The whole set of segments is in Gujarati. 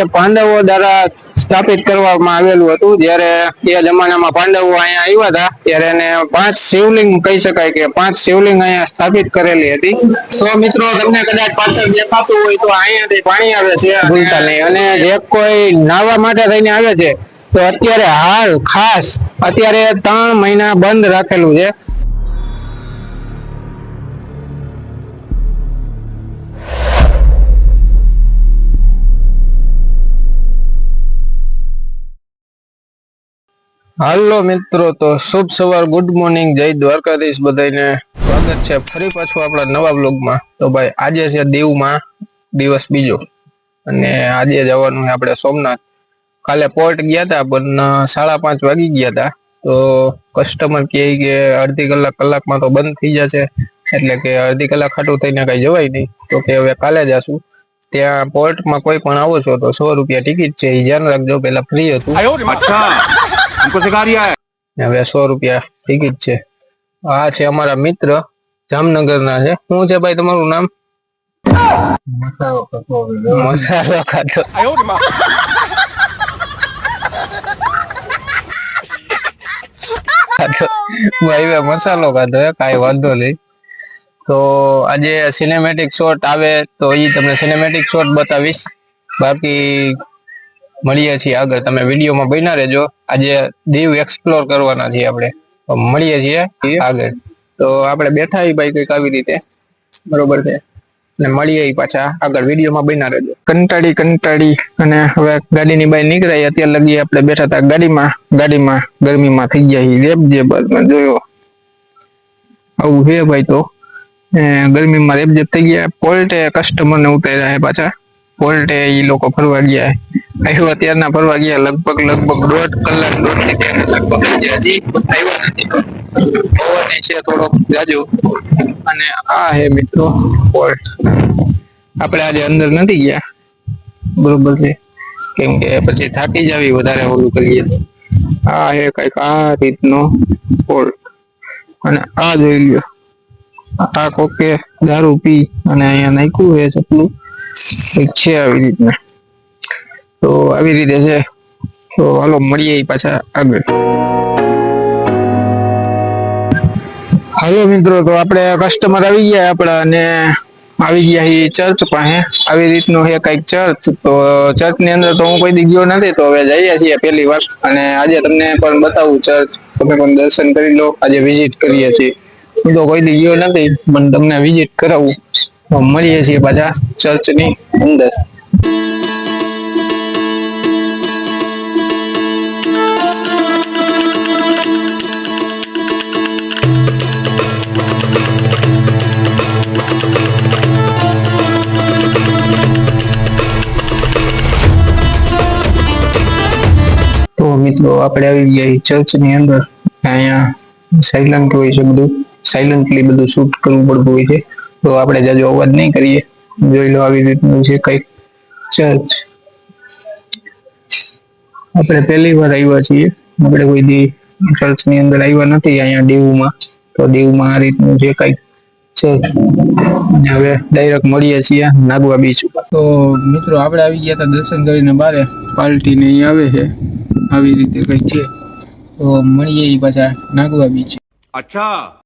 એ પાંડવો દ્વારા સ્થાપિત કરવામાં આવેલું હતું. જ્યારે એ જમાનામાં પાંડવો અહીંયા આવ્યા હતા, ત્યારે એને પાંચ શિવલિંગ કહી શકાય કે પાંચ શિવલિંગ અહીંયા સ્થાપિત કરેલી હતી. તો મિત્રો, તમને કદાચ પાછળ દેખાતું હોય તો અહીંયાથી પાણી આવે છે ભૂલતા નહીં. અને જે કોઈ નાહવા માટે થઈને આવે છે, તો અત્યારે હાલ ખાસ અત્યારે ત્રણ મહિના બંધ રાખેલું છે. હાલો મિત્રો, તો શુભ સવાર, ગુડ મોર્નિંગ, જય દ્વારકાધીશ બધાને સ્વાગત છે ફરી પાછું આપણા નવા બ્લોગમાં તો ભાઈ, આજે છે દીવમાં દિવસ બીજો. અને આજે જવાનું છે આપણે સોમનાથ. કાલે પોર્ટ ગયા હતા પણ સાડા પાંચ વાગી ગયા હતા તો કસ્ટમર કહે કે અડધી કલાક કલાકમાં તો બંધ થઈ જશે. એટલે કે અડધી કલાક ખાટું થઈને કાંઈ જવાય નહીં. તો કે હવે કાલે જશું. ત્યાં પોર્ટમાં કોઈ પણ આવો છો તો સો રૂપિયા ટિકિટ છે, એ ધ્યાન રાખજો, પેલા ફ્રી હતું. हमको सिखा रिया है ને હવે સો રૂપિયા ટિકિટ છે આ છે અમારા મિત્ર જામનગરના છે શું છે ભાઈ તમારું નામ મસાલો ખાતો ખાતો ભાઈ હવે મસાલો ખાધો હે કાંઈ વાંધો નહીં તો આજે સિનેમેટિક શોટ આવે તો એ તમને સિનેમેટિક શોટ બતાવીશ બાકી મળીએ છીએ આગળ તમે વિડીયોમાં બન્યા રહેજો આજે દીવ એક્સપ્લોર કરવાના છીએ આપણે. મળીએ છીએ આગળ. તો આપણે બેઠા એ ભાઈ કંઈક આવી રીતે. બરોબર છે. ને મળીએ પાછા. આગળ વિડીયોમાં બન્યા રહેજો. કંટાળી કંટાળી. અને હવે ગાડીની બહાર નીકળાય. અત્યારે લગી આપણે બેઠા હતા ગાડીમાં. ગાડીમાં ગરમીમાં થઈ ગયા રેબ જેબ જોયો. આવું છે ભાઈ તો. ગરમીમાં જેબ થઈ ગયા. પોલ્ટે કસ્ટમરને ઉતાર્યા પાછા. પોલ્ટે એ લોકો ફરવા ગયા. આવ્યો ત્યારના ફરવા ગયા લગભગ લગભગ દોઢ કલાક, દોઢથી ત્રણ લગભગ હજી આવ્યા નથી. પવન છે થોડોક જાજો. અને આ હે મિત્રો પોલ્ટ આપણે આજે અંદર નથી ગયા. બરોબર છે? કેમ કે પછી થાકી જાવી વધારે ઓલું કરીએ તો. આ હે કંઈક આ રીતનો પોલ્ટ અને આ જોઈ લ્યો. આ કોકે દારૂ પી અને અહીંયા નાખ્યું હે ચપલું. કંઈક છે, આવી રીતના. તો આવી રીતે છે. તો હાલો, મળીએ પાછા આગળ. હાલો મિત્રો, તો આપણે કસ્ટમર આવી ગયા આપણા અને આવી ગયા ઈ ચર્ચ પાસે. આવી રીતનું છે કંઈક ચર્ચ તો ચર્ચની અંદર તો હું કોઈ દી ગયો નથી, તો હવે જઈએ છીએ પહેલી વાર. અને આજે તમને પણ બતાવું ચર્ચ તમે પણ દર્શન કરી લો. આજે વિઝિટ કરીએ છીએ. હું તો કોઈ દી ગયો નથી, પણ તમને વિઝિટ કરાવું. મળીએ છીએ પાછા ચર્ચની અંદર. તો મિત્રો, આપણે આવી ગયા ચર્ચની અંદર. અહીંયા સાયલન્ટ હોય છે બધું. સાયલન્ટલી બધું શૂટ કરવું પડતું હોય છે. તો આપણે જજો અવાજ નહીં કરીએ. જોઈ લો આવી રીતનું છે કંઈક ચર્ચ આપણે પહેલી વાર આવ્યા છીએ. આપણે કોઈ દી ચર્ચની અંદર આવ્યા નથી અહીંયા દેવમાં. તો દેવમાં આ રીતનું છે કંઈક ચર્ચ હવે ડાયરેક્ટ મળીએ છીએ નાગવા બીચ તો મિત્રો આપણે આવી ગયા હતા દર્શન કરીને બારે. પાર્ટી ને આવે છે. આવી રીતે કંઈક છે. તો મળીએ પાછા નાગવા બીચ અચ્છા.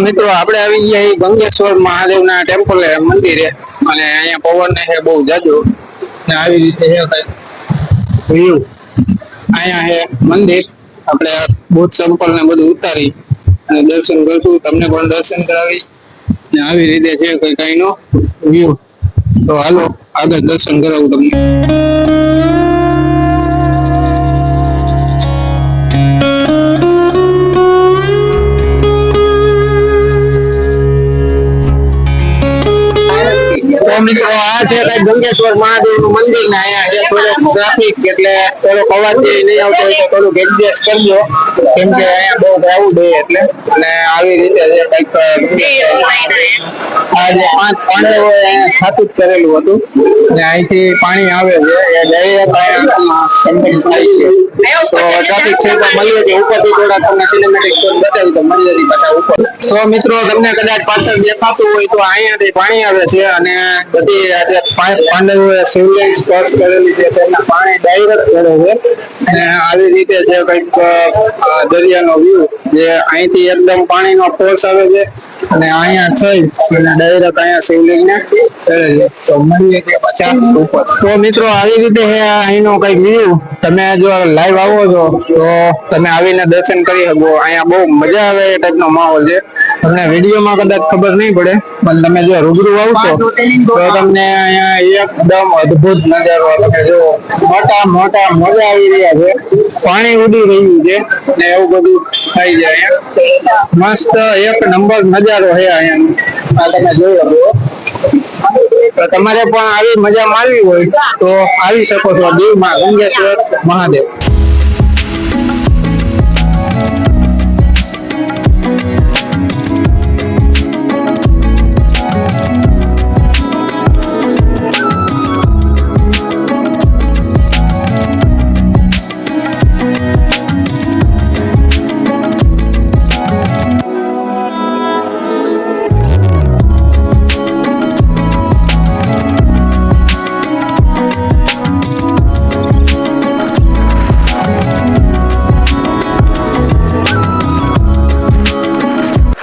મિત્રો, આપણે આવી ગયા ગંગેશ્વર મહાદેવના ટેમ્પલે મંદિરે. અને અહીંયા પવન છે બહુ જાજો. ને આવી રીતે છે કઈ અહીંયા છે મંદિર. આપણે બુટ સંપલ ને બધું ઉતારી અને દર્શન કરશું. તમને પણ દર્શન કરાવી ને આવી રીતે છે કઈ કઈ નો વ્યૂ તો હાલો, આગળ દર્શન કરાવું તમને. મિત્રો, આ છે ગંગેશ્વર મહાદેવનું મંદિર ને અહીંયા છે, થોડોક ટ્રાફિક એટલે થોડોક અવાજ નહીં આવતો હોય તો થોડુંક એડજસ્ટ કરજો. કેમ કે અહીંયા બહુ ક્રાઉડ ડે એટલે અને આવી રીતે જે કંઈક આજે પાંચ પાંડવોએ સ્થાપિત કરેલું હતું. અને અહીંથી પાણી આવે છે એ સંપન્ન થાય છે. તો ટ્રાફિક છે તો મળીએ છીએ. ઉપરથી થોડા તમને સિનેમેટિક શોટ બતાવી તો મળીએ છીએ પાછા ઉપર. તો મિત્રો તમને કદાચ પાછળ દેખાતું હોય તો અહીંયાથી પાણી આવે છે અને બધી આજે પાંડવો શિવલિંગ સ્પર્શ કરેલી છે તેના પાણી ડાયરેક્ટ કરે છે. અને આવી રીતે જે કંઈક દરિયાનો વ્યૂ જે અહીંથી એકદમ પાણીનો ફોર્સ આવે છે. અને અહીંયા થઈ અને ડાયરેક્ટ અહીંયા શિવલિંગને તો મળીએ કે પાછા ઉપર. તો મિત્રો, આવી રીતે છે અહીંનો કંઈક તમે જો લાઈવ આવો છો, તો તમે આવીને દર્શન કરી શકો. અહીંયા બહુ મજા આવે એ ટાઈપનો માહોલ છે. તમને વિડીયોમાં કદાચ ખબર નહીં પડે, પણ તમે જો રૂબરૂ આવશો, તો તમને અહીંયા એકદમ અદ્ભુત નજારો તમે જો મોટા મોટા મોજા આવી રહ્યા છે. પાણી ઉડી રહ્યું છે ને એવું બધું થઈ જાય મસ્ત એક નંબર નજારો છે તમારે પણ આવી મજા માણવી હોય તો આવી શકો છો. દીવમાં ગંગેશ્વર મહાદેવ.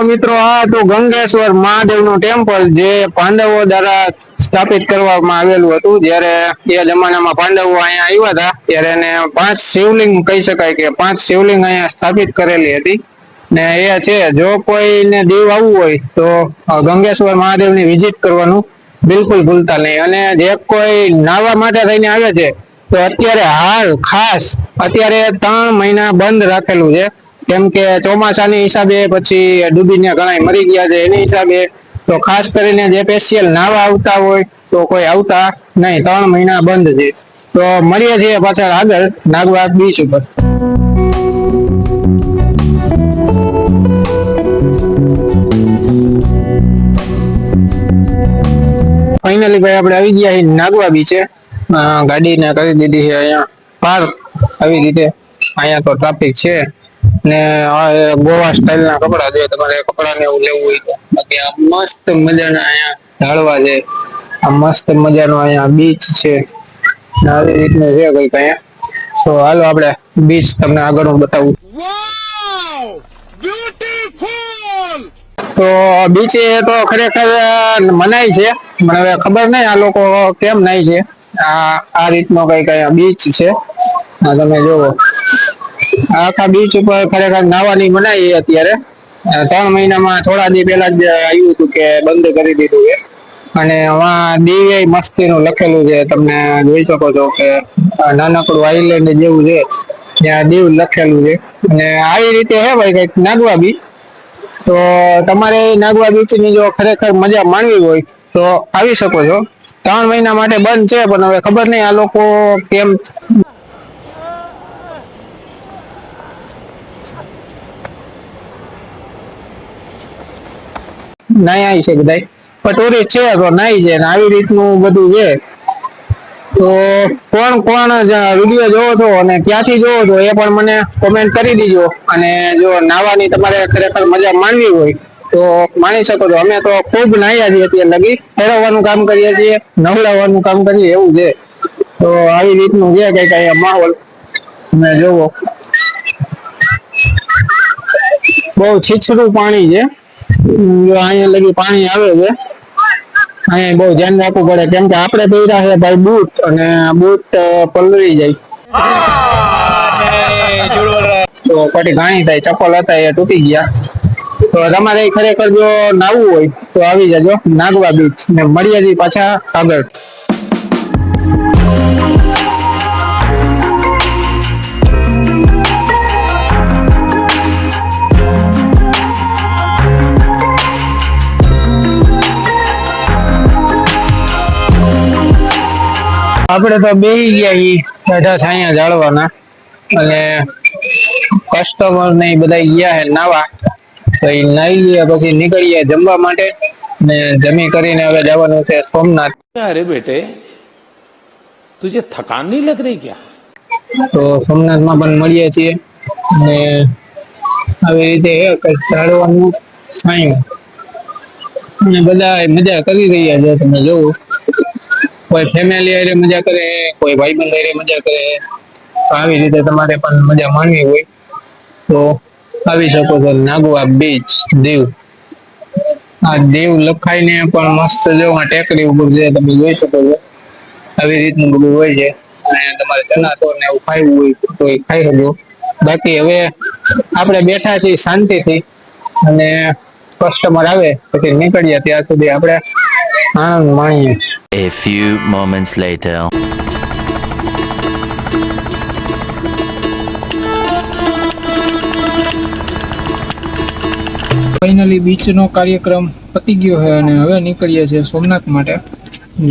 મિત્રો, આ હતું ગંગેશ્વર મહાદેવનું ટેમ્પલ જે પાંડવો દ્વારા સ્થાપિત કરવામાં આવેલું હતું. જ્યારે એ જમાનામાં પાંડવો અહીંયા આવ્યા હતા, ત્યારે એને પાંચ શિવલિંગ કહી શકાય કે પાંચ શિવલિંગ અહીંયા સ્થાપિત કરેલી હતી. ને એ છે, જો કોઈને દીવ આવવું હોય, તો ગંગેશ્વર મહાદેવની વિઝિટ કરવાનું બિલકુલ ભૂલતા નહીં. અને જે કોઈ નાવા માટે થઈને આવે છે, તો અત્યારે હાલ ખાસ અત્યારે ત્રણ મહિના બંધ રાખેલું છે. કેમ કે ચોમાસાની હિસાબે પછી ડૂબીને ઘણા મરી ગયા છે. એની હિસાબે તો ખાસ કરીને જે સ્પેશિયલ નાવા આવતા હોય તો કોઈ આવતા નહીં. ત્રણ મહિના બંધ છે. તો મળીએ છીએ પાછળ આગળ નાગવા બીચ ઉપર. ફાઇનલી ભાઈ, આપણે આવી ગયા નાગવા બીચે. ગાડી ગાડીને કરી દીધી છે અહીંયા. પાર્ક આવી રીતે. અહીંયા તો ટ્રાફિક છે. ને ગોવા સ્ટાઇલ ના કપડા જો તમારે કપડા ને એવું લેવું હોય તો. બાકી આ મસ્ત મજાના અહીંયા ઢાળવા છે. આ મસ્ત મજાનો અહીંયા બીચ છે. આવી રીતનું છે કંઈક અહીંયા. તો હાલો આપણે બીચ તમને આગળ હું બતાવું તો બીચ એ તો ખરેખર મનાય છે. મને હવે ખબર નહીં આ લોકો કેમ નાય છે. આ આ રીતનો કઈ અહીંયા બીચ છે. આ તમે જોવો આખા બીચ ઉપર ખરેખર નાવાની મનાઈ અત્યારે. ત્રણ મહિનામાં થોડા દી પહેલા જ આવ્યું હતું કે બંધ કરી દીધું છે. અને એમાં દિવ્ય મસ્તીનું લખેલું છે, તમને જોઈ શકો છો કે નાનકડું આઈલેન્ડ જેવું છે, ત્યાં દીવ લખેલું છે. અને આવી રીતે હે ભાઈ, કંઈક નાગવા બીચ તો તમારે નાગવા બીચની જો ખરેખર મજા માણવી હોય, તો આવી શકો છો. ત્રણ મહિના માટે બંધ છે, પણ હવે ખબર નહીં આ લોકો કેમ નાય છે બધા પણ છે તો નાય છે આવી રીતનું બધું છે. તો કોણ કોણ વીડિયો જોવો છો અને ક્યાંથી જોવો છો એ પણ મને કોમેન્ટ કરી દીજો. અને જો નાવાની તમારે ખરેખર મજા માણવી હોય, તો માણી શકો છો. અમે તો ખૂબ નાહ્યા છીએ અત્યારે લગી. ફેરવવાનું કામ કરીએ છીએ, નવડાવવાનું કામ કરીએ, એવું છે. તો આવી રીતનું છે કંઈક અહીંયા માહોલ. તમે જોવો. બહુ છીછરું પાણી છે. અહીંયા લગી પાણી આવે છે. અહીંયા બહુ ધ્યાન રાખવું પડે, કેમ કે આપણે પહેર્યા છે ભાઈ બૂટ અને બૂટ પલળી જાય. તો પછી ઘણી થાય, ચપ્પલ હતા એ તૂટી ગયા. તો તમારે ખરેખર જો નાવું હોય તો આવી જજો, નાગવા બીચ ને મળીએ પાછા આગળ. આપડે તો બે ગયા ઈ બધા છાયા જાળવાના અને કસ્ટમર ને બધા ગયા હે નાવા. તો નાઈ ગયા પછી નીકળીએ જમવા માટે. ને જમી કરીને હવે જવાનું છે સોમનાથ. અરે બેટે? તુજે થકાન નહીં લગ રહી ક્યાં? તો સોમનાથમાં પણ મળીએ છીએ. ને આવી રીતે જાળવાનું છાયું. અને બધા મજા કરી રહ્યા છે તમે જોવો. કોઈ ફેમિલી હારે મજા કરે, કોઈ ભાઈબંધ હારે મજા કરે, તો આવી રીતે તમારે પણ મજા માણવી હોય. તો આવી શકો છો. નાગવા બીચ દીવ. આ દીવ લખાઈને પણ મસ્ત જો, આ ટેકરી ઉપર જે તમે જોઈ શકો છો. આવી રીતનું બધું હોય છે. અને તમારે ચના ને એવું ખાવું હોય તો એ ખાઈ શકો. બાકી હવે આપણે બેઠા છીએ શાંતિથી. અને કસ્ટમર આવે પછી નીકળીએ ત્યાં સુધી આપણે આનંદ માણીએ. A few moments later. Finally બીચનો કાર્યક્રમ પતી ગયો છે અને હવે નીકળીએ છીએ સોમનાથ માટે.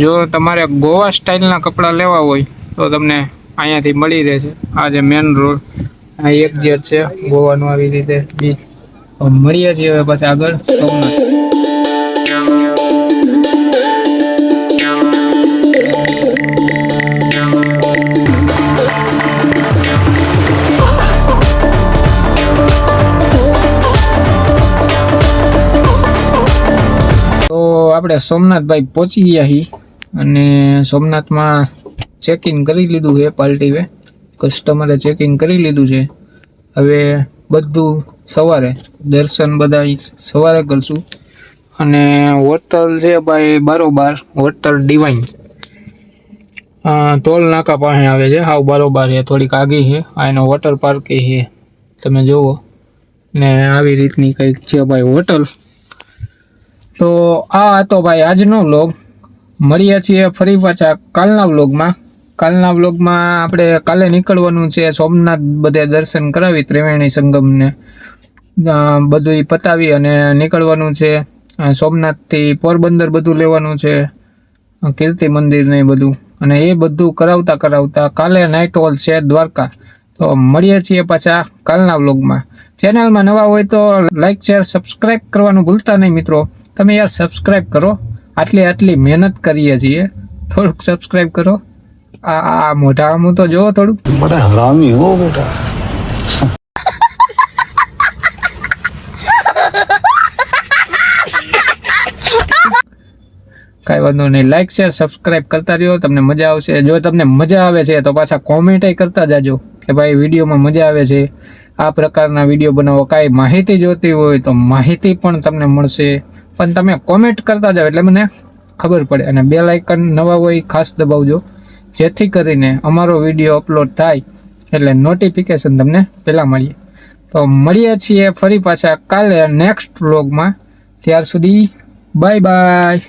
જો તમારે ગોવા સ્ટાઇલના કપડાં લેવા હોય તો તમને અહીંયાથી મળી રહેશે. આ જે મેન રોડ આ એક જે છે ગોવાનું આવી રીતે બીચ મળીએ છીએ હવે પછી આગળ સોમનાથ. આપણે સોમનાથભાઈ પહોંચી ગયા છીએ અને સોમનાથમાં ચેકિંગ કરી લીધું છે પાર્ટીએ કસ્ટમરે ચેકિંગ કરી લીધું છે. હવે બધું સવારે દર્શન બધા સવારે કરશું. અને હોટલ છે ભાઈ બારોબાર હોટલ ડિવાઇન ટોલ નાકા પાસે આવે છે. હાવ બારોબાર છે, થોડીક આગી છે. આ એનો વોટર પાર્ક છે. તમે જુઓ ને આવી રીતની કંઈક છે ભાઈ હોટલ. તો આ હતો ભાઈ આજનો વ્લોગ મળીએ છીએ ફરી પાછા કાલના વ્લોગમાં કાલના વ્લોગમાં આપણે કાલે નીકળવાનું છે. સોમનાથ બધે દર્શન કરાવી ત્રિવેણી સંગમને. બધું પતાવી અને નીકળવાનું છે. સોમનાથથી પોરબંદર બધું લેવાનું છે. કીર્તિ મંદિર બધું. અને એ બધું કરાવતા કરાવતા કાલે નાઇટ હોલ છે દ્વારકા. તો મળીએ છીએ પાછા કાલના વ્લોગમાં. ચેનલમાં નવા હોય તો લાઇક શેર સબસ્ક્રાઇબ કરવાનું ભૂલતા નહીં મિત્રો. તમે યાર સબસ્ક્રાઇબ કરો. આટલી આટલી મહેનત કરીએ છીએ. થોડુંક સબસ્ક્રાઇબ કરો. આ મોટા હું તો જોવો થોડું બટા હરામી હો બેટા. કાંઈ વાંધો નહીં. લાઈક શેર સબસ્ક્રાઇબ કરતા રહ્યો. તમને મજા આવશે. જો તમને મજા આવે છે તો પાછા કોમેન્ટય કરતા જાજો કે ભાઈ વિડીયોમાં મજા આવે છે. આ પ્રકારના વીડિયો બનાવો. કાંઈ માહિતી જોતી હોય તો માહિતી પણ તમને મળશે. પણ તમે કોમેન્ટ કરતા જાઓ એટલે મને ખબર પડે. અને બે લાઇકન નવા હોય ખાસ દબાવજો. જેથી કરીને અમારો વીડિયો અપલોડ થાય એટલે નોટિફિકેશન તમને પહેલાં મળીએ. તો મળીએ છીએ ફરી પાછા કાલે નેક્સ્ટ વ્લોગમાં ત્યાર સુધી બાય બાય